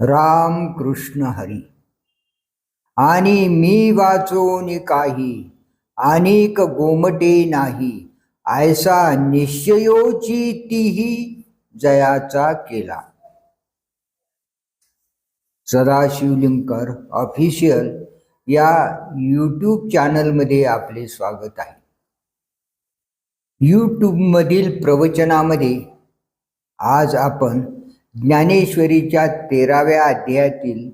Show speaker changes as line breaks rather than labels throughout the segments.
राम कृष्ण हरी. आणि मी वाचोन काही अनेक गोमटे नाही. ऐसा निश्चयोची तीही जयाचा केला. सदाशिवलिंकर ऑफिशियल या यूट्यूब चॅनलमध्ये आपले स्वागत आहे. यूट्यूबमधील प्रवचनामध्ये आज आपण ज्ञानेश्वरीच्या तेराव्या अध्यायातील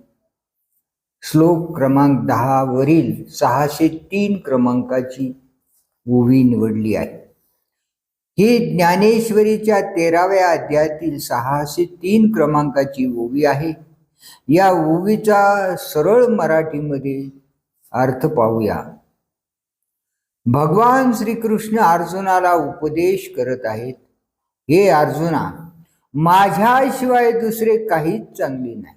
श्लोक क्रमांक दहावरील सहाशे तीन क्रमांकाची ओवी निवडली आहे. ही ज्ञानेश्वरीच्या तेराव्या अध्यायातील सहाशे तीन क्रमांकाची ओवी आहे. या ओवीचा सरळ मराठीमध्ये अर्थ पाहूया. भगवान श्रीकृष्ण अर्जुनाला उपदेश करत आहेत. हे अर्जुना माझ्याशिवाय दुसरे काहीच चांगले नाही.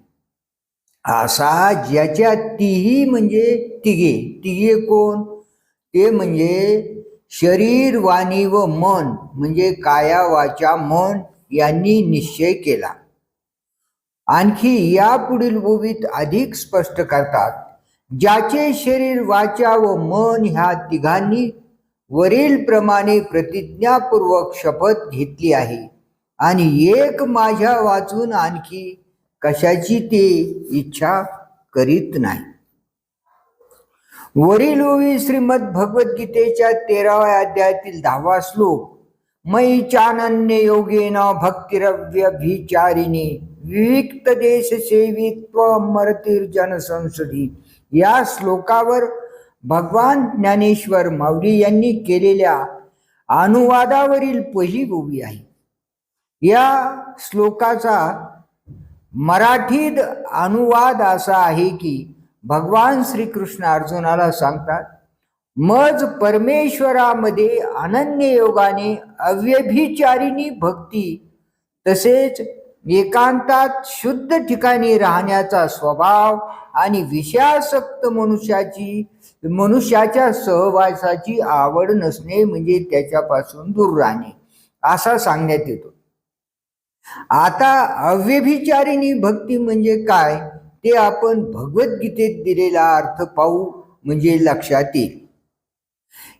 असा ज्याच्या तिही म्हणजे तिघे. तिघे कोण? ते म्हणजे शरीर वाणी व मन म्हणजे काया वाचा मन यांनी निश्चय केला. आणखी या पुढील ओवीत अधिक स्पष्ट करतात ज्याचे शरीर वाचा व मन ह्या तिघांनी वरील प्रमाणे प्रतिज्ञापूर्वक शपथ घेतली आहे. आणि एक माझ्या वाचून आणखी कशाची ते इच्छा करीत नाही. वरील ओवी श्रीमद भगवद्गीतेच्या तेराव्या अध्यायातील दहावा श्लोक मयी चानन्य योगेन भक्तिरव्यभिचारिणी विविक्त देश सेवित्व मरतीर्जन या श्लोकावर भगवान ज्ञानेश्वर माऊली यांनी केलेल्या अनुवादावरील पहिली ओवी आहे. या श्लोकाचा मराठीत अनुवाद असा आहे की भगवान श्रीकृष्ण अर्जुनाला सांगतात मज परमेश्वरामध्ये अनन्य योगाने अव्यभिचारिणी भक्ती तसेच एकांतात शुद्ध ठिकाणी राहण्याचा स्वभाव आणि विषयासक्त मनुष्याची मनुष्याच्या सहवासाची आवड नसणे म्हणजे त्याच्यापासून दूर राहणे असा सांगण्यात येतो. आता अव्यभिचारिणी भक्ती म्हणजे काय? ते आपण भगवद्गीतेत दिलेला अर्थ पाहू म्हणजे लक्षात येईल.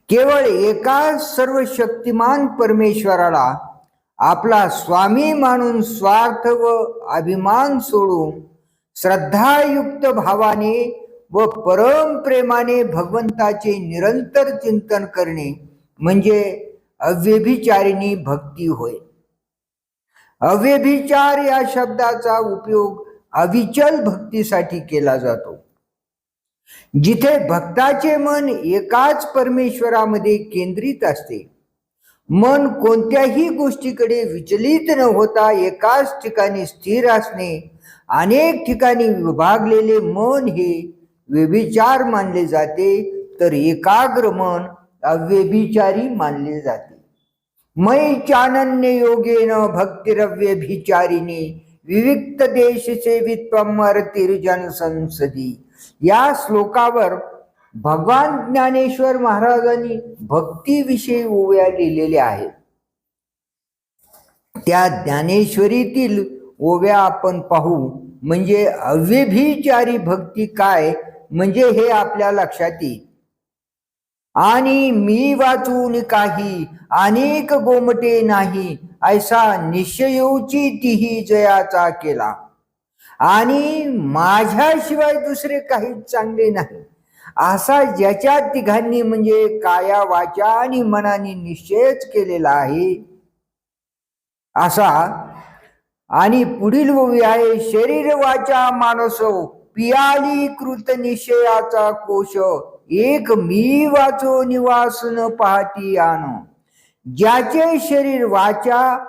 केवळ एका सर्व शक्तिमान परमेश्वराला आपला स्वामी मानून स्वार्थ व अभिमान सोडून श्रद्धायुक्त भावाने व परम प्रेमाने भगवंताचे निरंतर चिंतन करणे म्हणजे अव्यभिचारिणी भक्ती होय. अव्यभिचार या शब्दाचा उपयोग अविचल भक्तीसाठी केला जातो. जिथे भक्ताचे मन एकाच परमेश्वरामध्ये केंद्रित असते मन कोणत्याही गोष्टीकडे विचलित न होता एकाच ठिकाणी स्थिर असणे अनेक ठिकाणी विभागलेले मन हे व्यभिचार मानले जाते तर एकाग्र मन अव्यभिचारी मानले जाते. मै चानन्य योगेन भक्तिरव्यभिचारिणी विविक्त देश सेवित्वमरतिर्जन संसदी या श्लोकावर भगवान ज्ञानेश्वर महाराजांनी भक्तीविषयी ओव्या लिहिलेल्या आहेत. त्या ज्ञानेश्वरीतील ओव्या आपण पाहू म्हणजे अव्यभिचारी भक्ती काय म्हणजे हे आपल्या लक्षात येईल. आणि मी वाचून काही अनेक गोमटे नाही ऐसा निश्चयोची तिही जयाचा केला. आणि माझ्याशिवाय दुसरे काही चांगले नाही. असा ज्याच्या तिघांनी म्हणजे काया वाचा आणि मनाने निश्चयच केलेला आहे. असा आणि पुढील ओवी आहे शरीर वाचा मानस पियाली कृत निश्चयाचा कोश एक मी वाचो निवासन पाहती आण. ज्याचे शरीर वाचा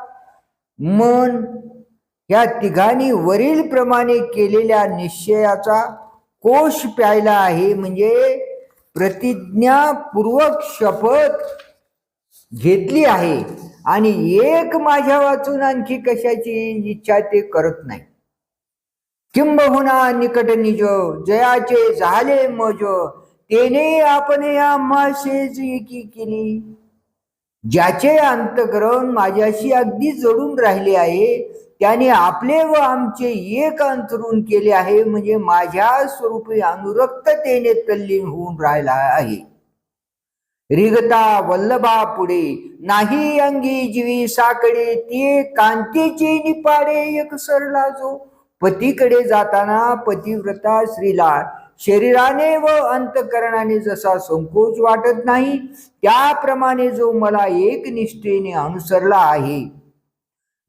मन या तिघांनी वरील प्रमाणे केलेल्या निश्चयाचा कोश प्यायला आहे म्हणजे प्रतिज्ञापूर्वक शपथ घेतली आहे. आणि एक माझ्या वाचून आणखी कशाची इच्छा ते करत नाही. किंबहुना निकट निज जयाचे झाले मज तेने आपण या माशेच एकी केली ज्याचे अंतकरण माझ्याशी अगदी जोडून राहिले आहे त्याने आपले व आमचे एक अंतरून केले आहे म्हणजे माझ्या स्वरूपी अनुरक्ततेने तल्लीन होऊन राहिला आहे. रिगता वल्लभा पुढे नाही अंगी जीवी साकडे ते कांतीचे निपाडे एक सरला जो पतीकडे जाताना पतिव्रता श्रीला शरीराने व अंतकरणाने जसा संकोच वाटत नाही त्याप्रमाणे जो मला एक निष्ठेने अनुसरला आहे.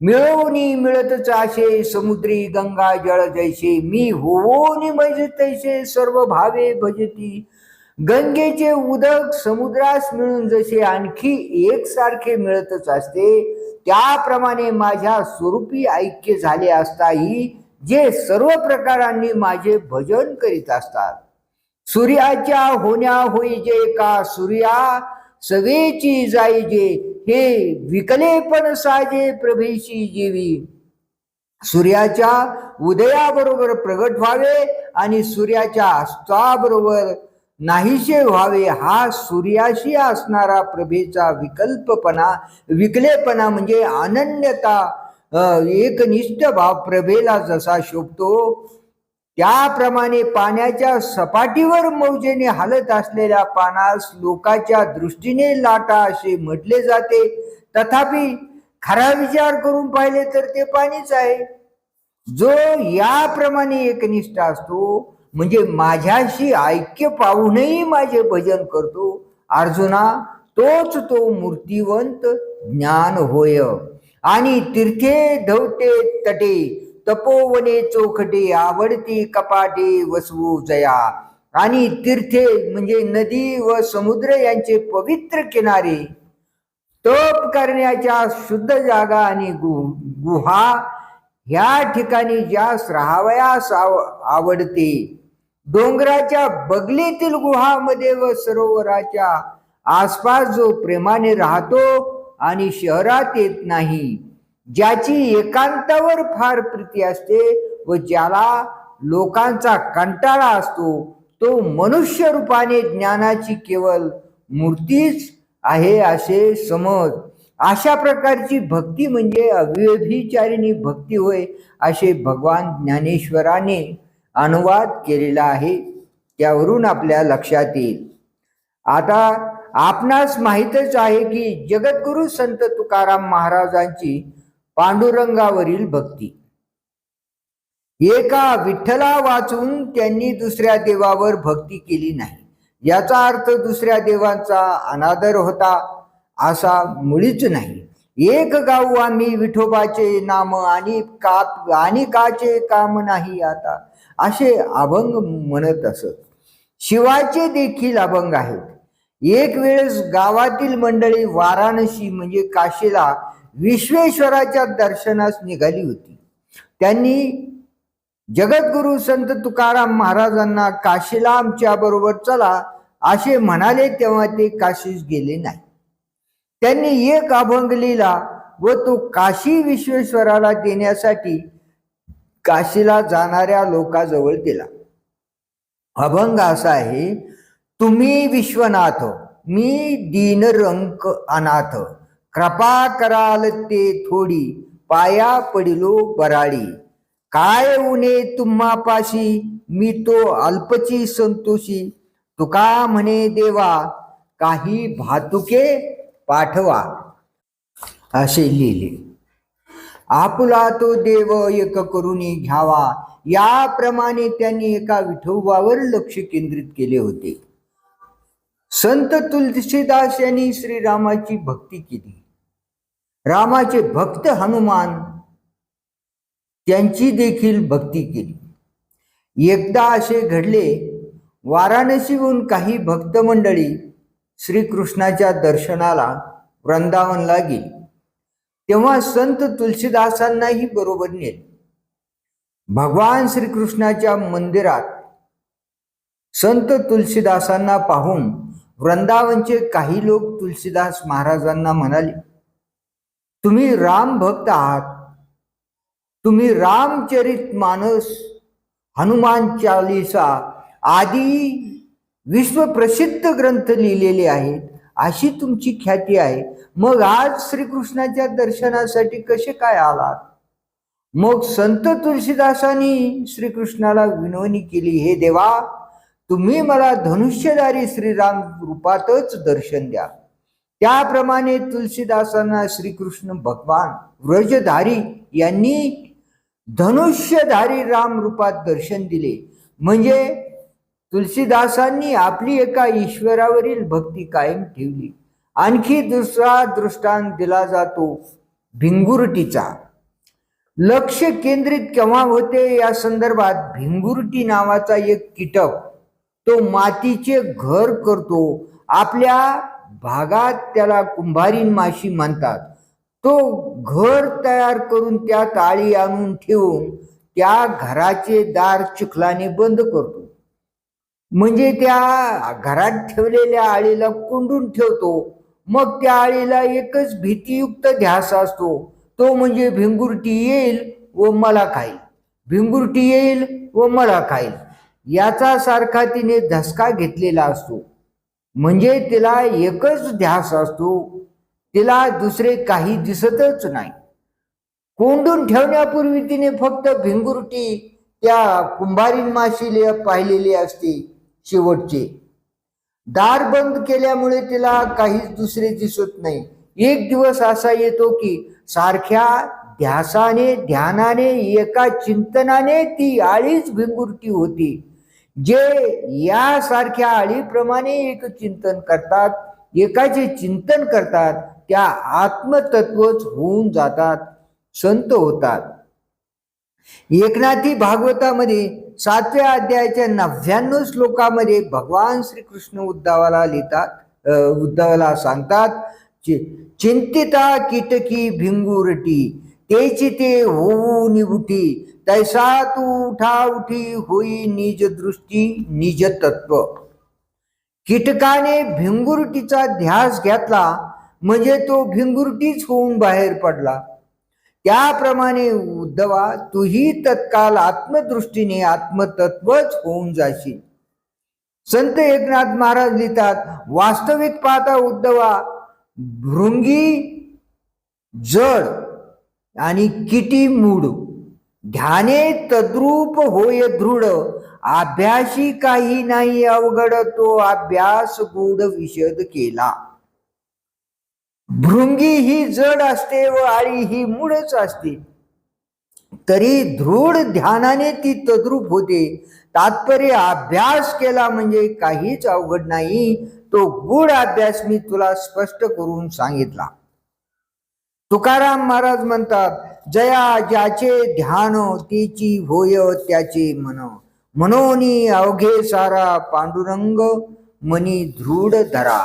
मिळवणी मिळतच आशे समुद्री गंगा जळ जैसे मी होवोनी मज तैसे सर्व भावे भजती. गंगेचे उदक समुद्रास मिळून जसे आणखी एकसारखे मिळतच असते त्याप्रमाणे माझ्या स्वरूपी ऐक्य झाले असताही जे सर्व प्रकारांनी माझे भजन करीत असतात. सूर्याच्या होण्या होई जे का सूर्या सवेची जाई जे हे विकले पण साजे प्रभेशी जीवी. सूर्याच्या उदयाबरोबर प्रगट व्हावे आणि सूर्याच्या अस्ताबरोबर नाहीसे व्हावे हा सूर्याशी असणारा प्रभेचा विकल्पपणा विकलेपणा म्हणजे अनन्यता एकनिष्ठ भाव प्रभेला जसा शोभतो त्याप्रमाणे पाण्याच्या सपाटीवर मौजेने हालत असलेल्या पानास लोकाच्या दृष्टीने लाटा असे म्हटले जाते. तथापि खरा विचार करून पाहिले तर ते पाणीच आहे. जो याप्रमाणे एकनिष्ठ असतो म्हणजे माझ्याशी ऐक्य पाहूनही माझे भजन करतो अर्जुना तोच तो मूर्तिवंत ज्ञान होय. आणि तीर्थे धवते तटे तपोवने चोखटे आवडती कपाटे वसवू जया. आणि तीर्थे म्हणजे नदी व समुद्र यांचे पवित्र किनारे तप करण्याच्या शुद्ध जागा आणि गु- गुहा ह्या ठिकाणी ज्यास राहावयास आव आवडते. डोंगराच्या बगलीतील गुहामध्ये व सरोवराच्या आसपास जो प्रेमाने राहतो आणि शहरात येत नाही. ज्याची एकांतावर फार प्रीती असते व ज्याला लोकांचा कंटाळा असतो तो मनुष्य रूपाने ज्ञानाची केवळ मूर्तीच आहे असे समज. अशा प्रकारची भक्ती म्हणजे अव्यभिचारिणी भक्ती होय असे भगवान ज्ञानेश्वराने अनुवाद केलेला आहे त्यावरून आपल्या लक्षात येईल. आता आपणास माहीतच आहे की जगद्गुरु संत तुकाराम महाराजांची पांडुरंगावरील भक्ती. एका विठ्ठला वाचून त्यांनी दुसऱ्या देवावर भक्ती केली नाही. याचा अर्थ दुसऱ्या देवांचा अनादर होता असा मुळीच नाही. एक गाऊ आम्ही विठोबाचे नाम आणि का आणि काचे काम नाही आता असे अभंग म्हणत असत. शिवाचे देखील अभंग आहेत. एक वेळेस गावातील मंडळी वाराणसी म्हणजे काशीला विश्वेश्वराच्या दर्शनास निघाली होती. त्यांनी जगद्गुरु संत तुकाराम महाराजांना काशीला आमच्या बरोबर चला असे म्हणाले तेव्हा ते काशीस गेले नाही. त्यांनी एक अभंग लिहिला व तो काशी विश्वेश्वराला देण्यासाठी काशीला जाणाऱ्या लोकाजवळ दिला. अभंग असा आहे तुम्ही विश्वनाथ मी दीनरंक अनाथ. कृपा कराल ते थोडी पाया पडिलो बराळी काय उने तुम्हापाशी? मी तो अल्पची संतोषी. तुका म्हणे देवा काही भातुके पाठवा. असे लिहिले. आपुला तो देव एक करुणी घ्यावा. याप्रमाणे त्यांनी एका विठोबावर लक्ष केंद्रित केले होते. संत तुलसीदास यांनी श्रीरामाची भक्ती केली. रामाचे भक्त हनुमान त्यांची देखील भक्ती केली. एकदा असे घडले वाराणसीहून काही भक्त मंडळी श्रीकृष्णाच्या दर्शनाला वृंदावनला गेली. तेव्हा संत तुलसीदासांनाही बरोबर नेले. भगवान श्रीकृष्णाच्या मंदिरात संत तुलसीदासांना पाहून वृंदावनचे काही लोक तुलसीदास महाराजांना म्हणाले तुम्ही राम भक्त आहात. तुम्ही रामचरित मानस हनुमान चालिसा आदी विश्वप्रसिद्ध ग्रंथ लिहिलेले आहेत. अशी तुमची ख्याती आहे. मग आज श्रीकृष्णाच्या दर्शनासाठी कसे काय आलात? मग संत तुलसीदासांनी श्रीकृष्णाला विनवणी केली हे देवा तुम्ही मला धनुष्यधारी श्रीराम रूपातच दर्शन द्या. त्याप्रमाणे तुलसीदासांना श्रीकृष्ण भगवान व्रजधारी यांनी धनुष्यधारी राम रूपात दर्शन दिले. म्हणजे तुलसीदासांनी आपली एका ईश्वरावरील भक्ती कायम ठेवली. आणखी दुसरा दृष्टांत दिला जातो भिंगुरटीचा. लक्ष केंद्रित केव्हा होते? या संदर्भात भिंगुरटी नावाचा एक कीटक तो मातीचे घर करतो. आपल्या भागात त्याला कुंभारीन माशी म्हणतात. तो घर तयार करून त्यात आळी आणून ठेवून त्या घराचे दार चिखलाने बंद करतो. म्हणजे त्या घरात ठेवलेल्या आळीला कोंडून ठेवतो. मग त्या आळीला एकच भीतीयुक्त ध्यास असतो. तो म्हणजे भिंगुरटी येईल व मला खाईल. भिंगुरटी येईल व मला खाईल. याचा सारखा तिने धसका घेतलेला असतो. म्हणजे तिला एकच ध्यास असतो. तिला दुसरे काही दिसतच नाही. कोंडून ठेवण्यापूर्वी तिने फक्त भिंगुरटी त्या कुंभारीन माशीले पाहिलेली असते शेवटचे. दार बंद केल्यामुळे तिला काहीच दुसरे दिसत नाही. एक दिवस असा येतो की सारख्या ध्यासाने ध्यानाने एका चिंतनाने ती आळीच भिंगुरटी होती. जे यासारख्या आळीप्रमाणे एक चिंतन करतात एकाचे चिंतन करतात त्या आत्मतत्वच होऊन जातात संत होतात. एकनाथी भागवतामध्ये सातव्या अध्यायाच्या नव्याण्णव श्लोकामध्ये भगवान श्रीकृष्ण उद्धवाला लिहितात उद्धवाला सांगतात चिंतिता कीटकी भिंगुरटी तेची ते होऊ निगुटी तैसा तू उठा उठी होई निज दृष्टी निज तत्व. कीटकाने भिंगुरटीचा ध्यास घेतला म्हणजे तो भिंगुरटीच होऊन बाहेर पडला. त्याप्रमाणे उद्धवा तूही तत्काल आत्मदृष्टीने आत्मतत्वच होऊन जाशील. संत एकनाथ महाराज लिहितात वास्तविक पाहता उद्धवा भृंगी जड आणि किटी मूड. ध्याने तद्रूप होय दृढ. अभ्यासी काही नाही अवघड तो अभ्यास गूढ विशद केला. भृंगी ही जड असते व आळी ही मूळच असते. तरी दृढ ध्यानाने ती तद्रूप होते. तात्पर्य अभ्यास केला म्हणजे काहीच अवघड नाही. तो गूढ अभ्यास मी तुला स्पष्ट करून सांगितला. तुकाराम महाराज म्हणतात जया ज्याचे ध्यान तिची होय त्याचे मन. मनोनी अवघे सारा पांडुरंग मनी दृढ धरा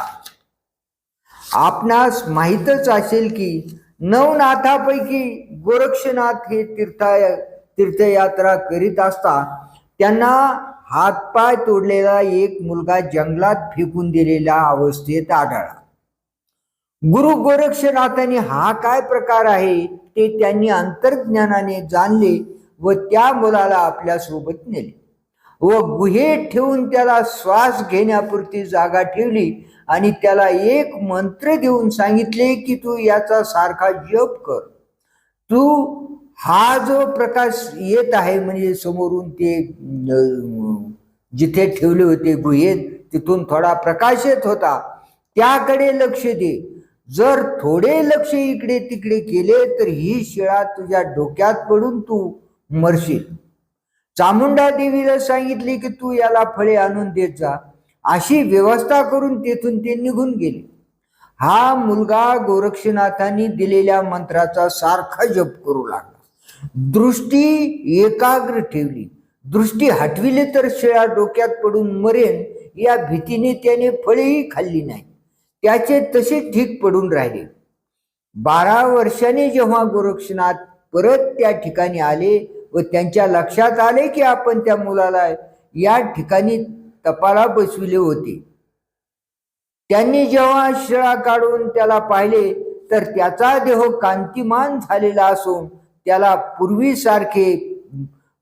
आपणास माहीतच असेल की नवनाथापैकी गोरक्षनाथ हे तीर्थ तीर्थयात्रा करीत असता त्यांना हातपाय तोडलेला एक मुलगा जंगलात फेकून दिलेल्या अवस्थेत आढळला. गुरु गोरक्षनाथाने हा काय प्रकार आहे? ते त्यांनी अंतर्ज्ञानाने जाणले व त्या मुलाला आपल्यासोबत नेले. व गुहेत ठेवून त्याला श्वास घेण्यापुरती जागा ठेवली आणि त्याला एक मंत्र देऊन सांगितले की तू याचा सारखा जप कर. तू हा जो प्रकाश येत आहे म्हणजे समोरून ते जिथे ठेवले होते गुहेत तिथून थोडा प्रकाश येत होता. त्याकडे लक्ष दे. जर थोडे लक्ष इकडे तिकडे केले तर ही शिळा तुझ्या डोक्यात पडून तू मरशील. चामुंडा देवीला सांगितले की तू याला फळे आणून देत जा. अशी व्यवस्था करून तेथून ते निघून गेले. हा मुलगा गोरक्षनाथांनी दिलेल्या मंत्राचा सारखा जप करू लागला. दृष्टी एकाग्र ठेवली. दृष्टी हटविली तर शिळा डोक्यात पडून मरेन या भीतीने त्याने फळेही खाल्ली नाही त्याचे तसे ठीक पडून राहिले. बारा वर्षांनी जेव्हा गोरक्षनाथ परत त्या ठिकाणी आले व त्यांच्या लक्षात आले की आपण त्या मुलाला या ठिकाणी तपाला बसविले होते. त्यांनी जेव्हा शिळा काढून त्याला पाहिले तर त्याचा देह कांतिमान झालेला असून त्याला पूर्वीसारखे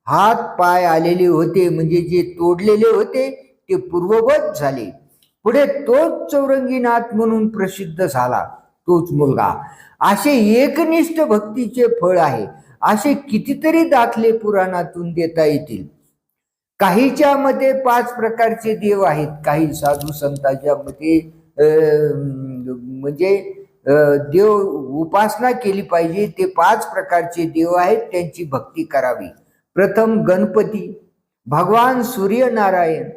हात पाय आलेले होते म्हणजे जे तोडलेले होते ते पूर्ववत झाले. पुढे तोच चौरंगीनाथ म्हणून प्रसिद्ध झाला तोच मुलगा. असे एकनिष्ठ भक्तीचे फळ आहे. असे कितीतरी दाखले पुराणातून देता येतील. काहीच्या मते पाच प्रकारचे देव आहेत. काही साधू संतांच्या मते म्हणजे देव उपासना केली पाहिजे. ते पाच प्रकारचे देव आहेत. त्यांची भक्ती करावी. प्रथम गणपती भगवान सूर्यनारायण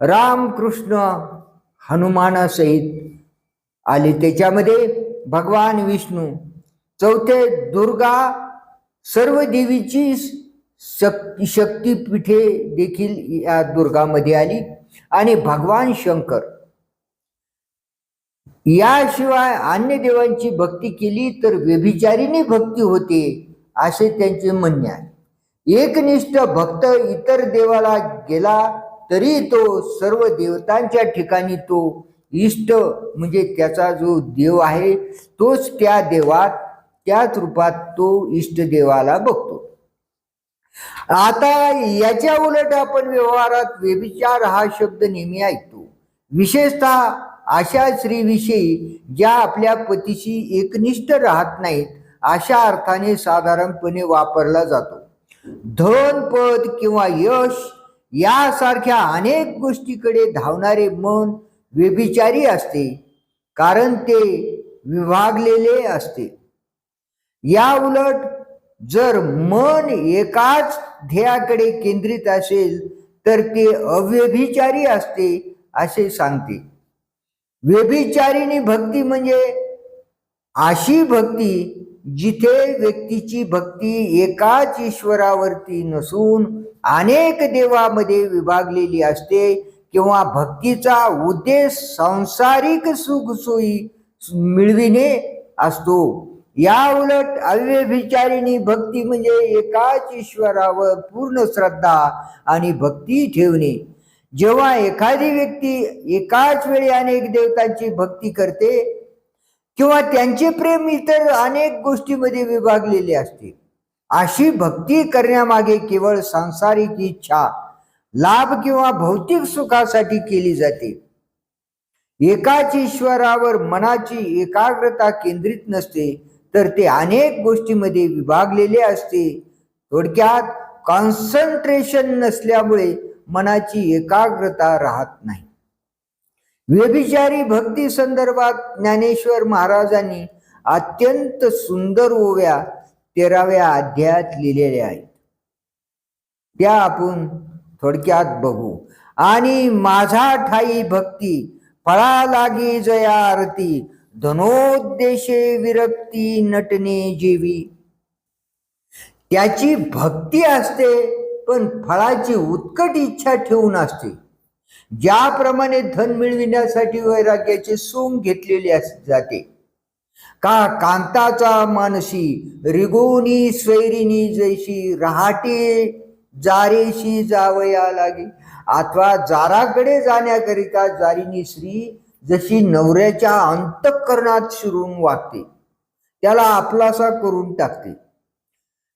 रामकृष्ण हनुमानासहित आले. त्याच्यामध्ये भगवान विष्णू चौथे दुर्गा सर्व देवीची शक्ती शक्तीपीठे देखील या दुर्गामध्ये आली. आणि भगवान शंकर याशिवाय अन्य देवांची भक्ती केली तर व्यभिचारीने भक्ती होते असे त्यांचे म्हणणे आहे. एकनिष्ठ भक्त इतर देवाला गेला तरी तो सर्व देवतांच्या ठिकाणी तो इष्ट म्हणजे त्याचा जो देव आहे तोच त्या देवात त्याच रूपात तो इष्ट देवाला बघतो. आता याच्या उलट आपण व्यवहारात व्यभिचार हा शब्द नेहमी ऐकतो. विशेषतः अशा स्त्रीविषयी ज्या आपल्या पतीशी एकनिष्ठ राहत नाहीत अशा अर्थाने साधारणपणे वापरला जातो. धन पद किंवा यश यासारख्या अनेक गोष्टीकडे धावणारे मन व्यभिचारी असते कारण ते विभागलेले असते. या उलट जर मन एकाच ध्येयाकडे केंद्रित असेल तर ते अव्यभिचारी असते असे सांगते. व्यभिचारिणी भक्ती म्हणजे अशी भक्ती जिथे व्यक्तीची भक्ती एकाच ईश्वरावरती नसून अनेक देवामध्ये विभागलेली असते किंवा भक्तीचा उद्देश सांसारिक सुखसोयी मिळविणे असतो. या उलट अव्यभिचारिणी भक्ती म्हणजे एकाच ईश्वरावर पूर्ण श्रद्धा आणि भक्ती ठेवणे. जेव्हा एखादी व्यक्ती एकाच वेळी अनेक देवतांची भक्ती करते किंवा त्यांचे प्रेम इतर अनेक गोष्टीमध्ये विभागलेले असते. अशी भक्ती करण्यामागे केवळ सांसारिक इच्छा लाभ किंवा भौतिक सुखासाठी केली जाते. एकाच ईश्वरावर मनाची एकाग्रता केंद्रित नसते तर ते अनेक गोष्टीमध्ये विभागलेले असते. थोडक्यात कॉन्सन्ट्रेशन नसल्यामुळे मनाची एकाग्रता राहत नाही. व्यभिचारी भक्ती संदर्भात ज्ञानेश्वर महाराजांनी अत्यंत सुंदर ओव्या तेराव्या अध्यायात लिहिलेल्या आहेत. त्या आपण थोडक्यात बघू. आणि माझा ठाई भक्ती फळा लागी जया आरती धनोद्देशे विरक्ती नटने जीवी. त्याची भक्ती असते पण फळाची उत्कट इच्छा ठेवून असते. ज्याप्रमाणे धन मिळविण्यासाठी वैराग्याचे सोंग घेतलेले अस- जाते. का कांताचा मानसी रिगोनी स्वैरिणी जैशी रहाटे जारेशी जावया लागे. अथवा जाराकडे जाण्याकरिता जारीनी स्त्री जशी नवऱ्याच्या अंतःकरणात शिरून वागते. त्याला आपलासा करून टाकते.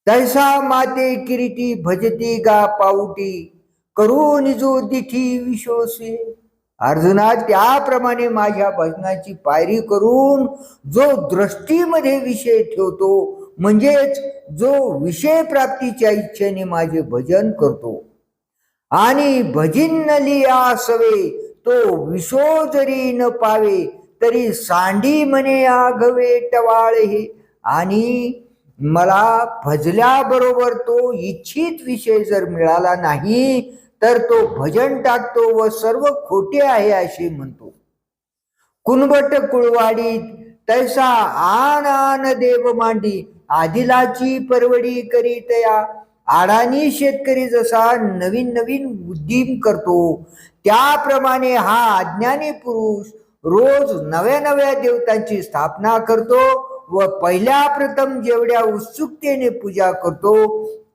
तैसा माते किरीटी भजती गा पाऊटी करून जो दिठी विश्वसे. अर्जुना त्याप्रमाणे माझ्या भजनाची पायरी करून जो दृष्टीमध्ये विषय ठेवतो म्हणजेच जो विषय प्राप्तीच्या इच्छेने माझे भजन करतो. आणि भजिन न लिया सवे तो विशो जरी न पावे तरी सांडी म्हणे आघवे टवाळ हे. आणि मला भजल्याबरोबर तो इच्छित विषय जर मिळाला नाही तर तो भजन टाकतो व सर्व खोटे आहे असे म्हणतो. कुणबट कुळवाडीत तैसा आन आन देव मांडी आदिलाची परवडी करीतया आडानी शेतकरी जसा नवीन नवीन उद्दीम करतो त्याप्रमाणे हा अज्ञानी पुरुष रोज नव्या नव्या देवतांची स्थापना करतो. व पहिल्या प्रथम जेवढ्या उत्सुकतेने पूजा करतो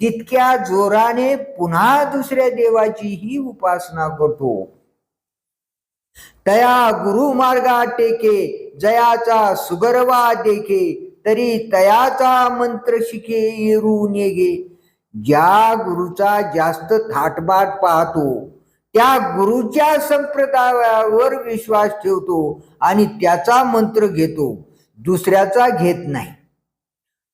तितक्या जोराने पुन्हा दुसऱ्या देवाची ही उपासना करतो. तया गुरु मार्गा टेके जयाचा सुगर्वा देखे तरी तयाचा मंत्र शिके येरू नेगे. ज्या गुरुचा जास्त थाटबाट पाहतो त्या गुरुच्या संप्रदायावर विश्वास ठेवतो आणि त्याचा मंत्र घेतो. दुसऱ्याचा घेत नाही.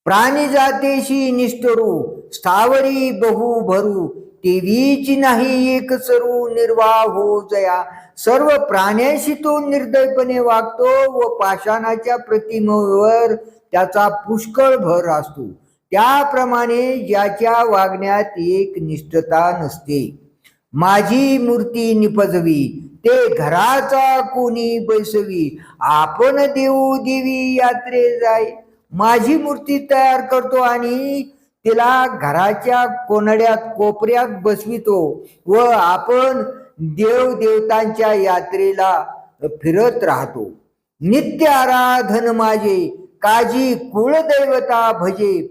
प्राणी जातेशी निष्ठरू स्थावरी बहु भरू तेवीची नाही एक सरू निर्वाह हो जया. सर्व प्राण्याशी तो निर्दयपणे वागतो व पाषाणाच्या प्रतिमेवर त्याचा पुष्कळ भर असतो. त्याप्रमाणे ज्याच्या वागण्यात एक निष्ठता नसते. माझी मूर्ती निपजवी ते घराचा कोणी बैसवी आपण देऊ देवी यात्रे जाय माझी मूर्ती तयार करतो आणि तिला घराच्या कोनड्यात कोपऱ्यात बसवितो व आपण देव देवतांच्या यात्रेला फिरत राहतो. नित्य आराधन माझे काजी कुळदैवता भजे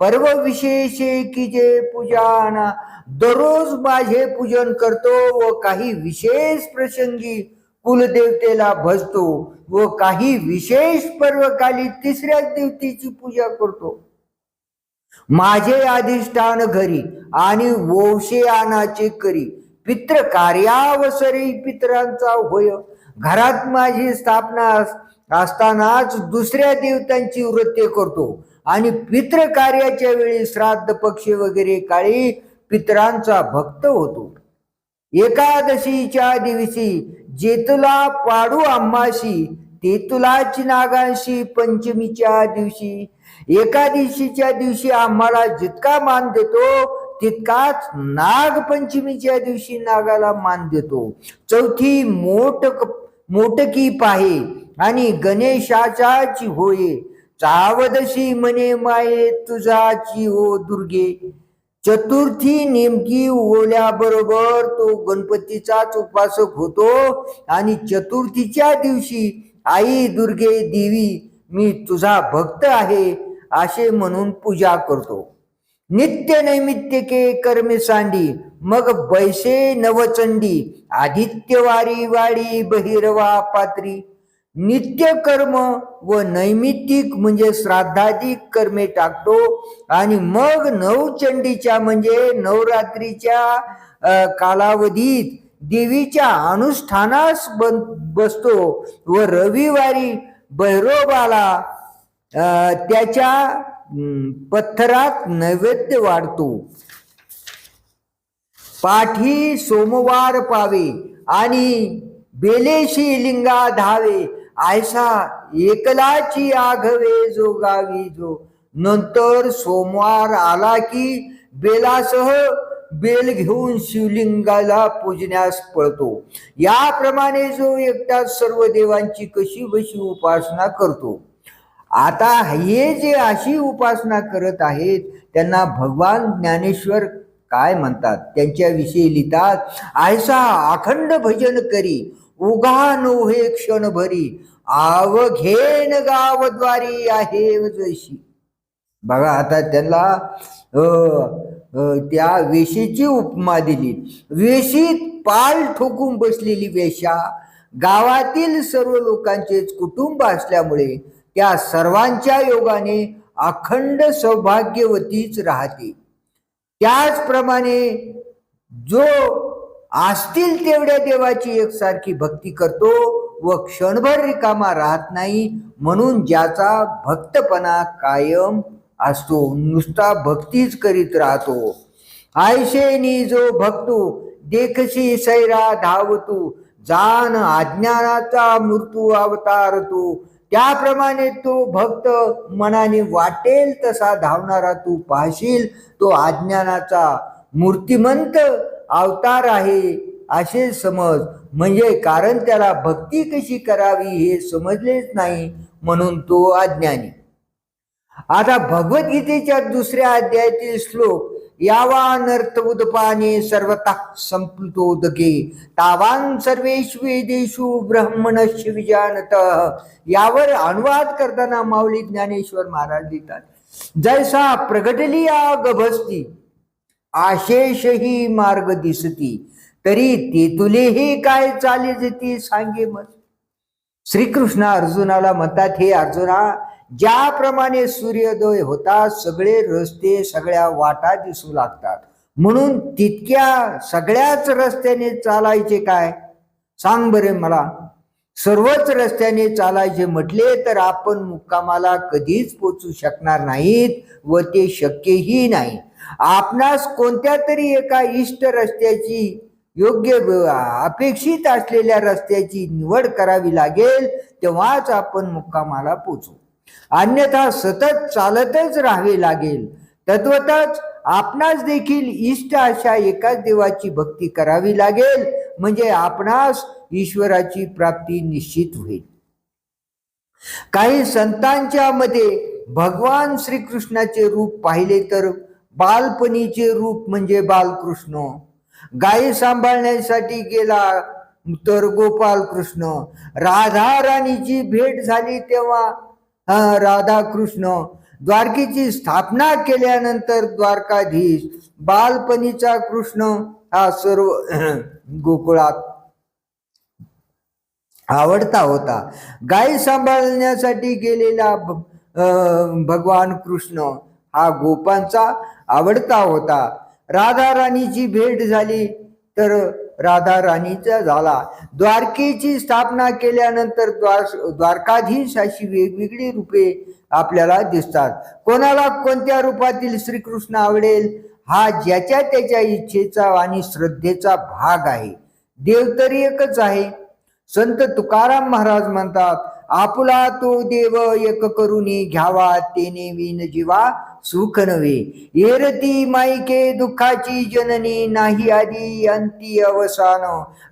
पर्व विशेषे की जे पूजाना दररोज माझे पूजन करतो व काही विशेष प्रसंगी कुलदेवतेला भजतो व काही विशेष पर्वकाली तिसऱ्याच देवतेची पूजा करतो. माझे अधिष्ठान घरी आणि वोशे आनाचे करी. पित्र कार्यावसरी पितरांचा होय. घरात माझी स्थापना असतानाच दुसऱ्या देवतांची वृत्ते करतो. आणि पित्र कार्याच्या वेळी श्राद्ध पक्ष वगैरे काळी पितरांचा भक्त होतो. एकादशीच्या दिवशी जेतुला पाडू आम्हाशी तेतुलाची नागांशी पंचमीच्या दिवशी. एकादशीच्या दिवशी आम्हाला जितका मान देतो तितकाच नागपंचमीच्या दिवशी नागाला मान देतो. चौथी मोट मोटकी पाहे आणि गणेशाचाची होये. चावदशी म्हणे माये तुझाची हो दुर्गे. चतुर्थी नेमकी उगवल्याबरोबर तो गणपतीचाच उपासक होतो आणि चतुर्थीच्या दिवशी आई दुर्गे देवी मी तुझा भक्त आहे असे म्हणून पूजा करतो. नित्य नैमित्तिके कर्मे सांडी मग बैसे नवचंडी आदित्यवारी वाडी बहिरवा पात्री नित्य कर्म व नैमित्तिक म्हणजे श्राद्धाधिक कर्मे टाकतो. आणि मग नवचंडीच्या म्हणजे नवरात्रीच्या कालावधीत देवीच्या अनुष्ठानास बन बसतो व रविवारी भैरोबाला त्याच्या पत्थरात नैवेद्य वाढतो. पाठी सोमवार पावे आणि बेलेशी लिंगा धावे. आयसा एकलाची आघवे जो गावी जो. नंतर सोमवार आला की बेलासह बेल घेऊन शिवलिंगाला पूजण्यास पळतो. याप्रमाणे जो एकटा सर्व देवांची कशी बशी उपासना करतो. आता हे जे अशी उपासना करत आहेत त्यांना भगवान ज्ञानेश्वर काय म्हणतात? त्यांच्याविषयी लिहितात आयसा अखंड भजन करी उगा नोहे क्षण आव घेण गावद्वारी आहे जशी. बघा आता त्यांना त्या वेशीची उपमा दिली. वेशीत पाल ठोकून बसलेली वेशा गावातील सर्व लोकांचेच कुटुंब असल्यामुळे त्या सर्वांच्या योगाने अखंड सौभाग्यवतीच राहते. त्याचप्रमाणे जो असतील तेवढ्या देवाची एकसारखी भक्ती करतो व क्षणभर रिकामा राहत नाही म्हणून ज्याचा भक्तपणा कायम असतो नुसता भक्तीच करीत राहतो. आयशेनी जो भक्तू देखशी सैरा धावतू जान अज्ञानाचा मृत्यू अवतार तू त्याप्रमाणे तो भक्त मनाने वाटेल तसा धावणारा तू पाहशील तो अज्ञानाचा मूर्तिमंत अवतार आहे असे समज. म्हणजे कारण त्याला भक्ती कशी करावी हे समजलेच नाही म्हणून तो अज्ञानी. आता भगवद्गीतेच्या दुसऱ्या अध्यायातील श्लोक यावानर्थ उदपाने सर्वता संप्लुतोदके तावान सर्वेषु वेदेशु ब्रह्मणश विजानत. यावर अनुवाद करताना माऊली ज्ञानेश्वर महाराज लिहितात. जैसा प्रगटली आ गभस्ती आशेषही मार्ग दिसती. तरी ते तुलेही काय चाली जती सांगे मग श्रीकृष्ण अर्जुनाला म्हणतात हे अर्जुना ज्याप्रमाणे सूर्योदय होता सगळे रस्ते सगळ्या वाटा दिसू लागतात. म्हणून तितक्या सगळ्याच रस्त्याने चालायचे काय? सांग बरे मला. सर्वच रस्त्याने चालायचे म्हटले तर आपण मुक्कामाला कधीच पोचू शकणार नाहीत व ते शक्यही नाही. आपणास कोणत्या तरी एका इष्ट रस्त्याची योग्य अपेक्षित असलेल्या रस्त्याची निवड करावी लागेल तेव्हाच आपण मुक्कामाला पोचू. अन्यथा सतत चालतच राहावे लागेल. तत्वतच आपणास देखील इष्ट अशा एकाच देवाची भक्ती करावी लागेल म्हणजे आपणास ईश्वराची प्राप्ती निश्चित होईल. काही संतांच्या मध्ये भगवान श्रीकृष्णाचे रूप पाहिले तर बालपणीचे रूप म्हणजे बालकृष्ण. गायी सांभाळण्यासाठी गेला तर गोपाल कृष्ण राधा राणीची भेट झाली तेव्हा राधा कृष्ण द्वारकेची स्थापना केल्यानंतर द्वारकाधीश बालपणीचा कृष्ण हा सर्व गोकुळात आवडता होता. गाय सांभाळण्यासाठी गेलेला भ- भगवान कृष्ण. हा गोपांचा आवडता होता. राधा राणीची भेट झाली तर राधा राणीचा झाला. द्वारकेची स्थापना केल्यानंतर द्वार द्वारकाधीश अशी वेगवेगळी रूपे आपल्याला दिसतात. कोणाला कोणत्या रूपातील श्रीकृष्ण आवडेल हा ज्याच्या त्याच्या इच्छेचा आणि श्रद्धेचा भाग आहे. देव तरी एकच आहे. संत तुकाराम महाराज म्हणतात आपुला तो देव एक करुणी घ्यावा तेने विन जीवा सुख नव्हे येरती माईके दुःखाची जननी नाही आधी अंती अवसान।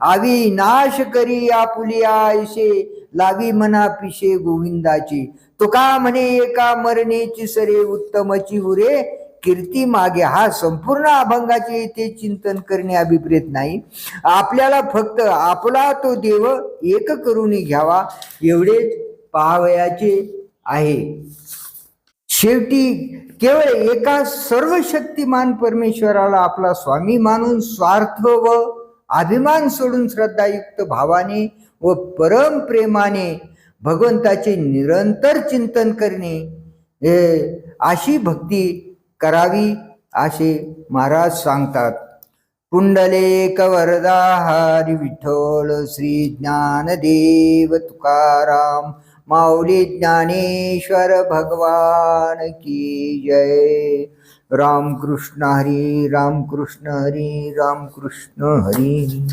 आवी नाश करी आपुलिया आयसे लावी मना पिशे गोविंदाची। तुका म्हणे एका मरणेची सरे उत्तमची उरे कीर्ती मागे हा संपूर्ण अभंगाचे ते चिंतन करणे अभिप्रेत नाही। आपल्याला फक्त आपला तो देव एक करून घ्यावा एवढेच पाहावयाचे आहे। शेवटी केवळ एका सर्वशक्तिमान परमेश्वराला आपला स्वामी मानून स्वार्थ व अभिमान सोडून श्रद्धायुक्त भावाने व परम प्रेमाने भगवंताचे निरंतर चिंतन करणे हे अशी भक्ती करावी असे महाराज सांगतात. पुंडलेक वरदा हरी विठ्ठल श्री ज्ञानदेव तुकाराम माऊली ज्ञानेश्वर भगवान की जय। राम कृष्ण हरी राम कृष्ण हरी राम कृष्ण हरी।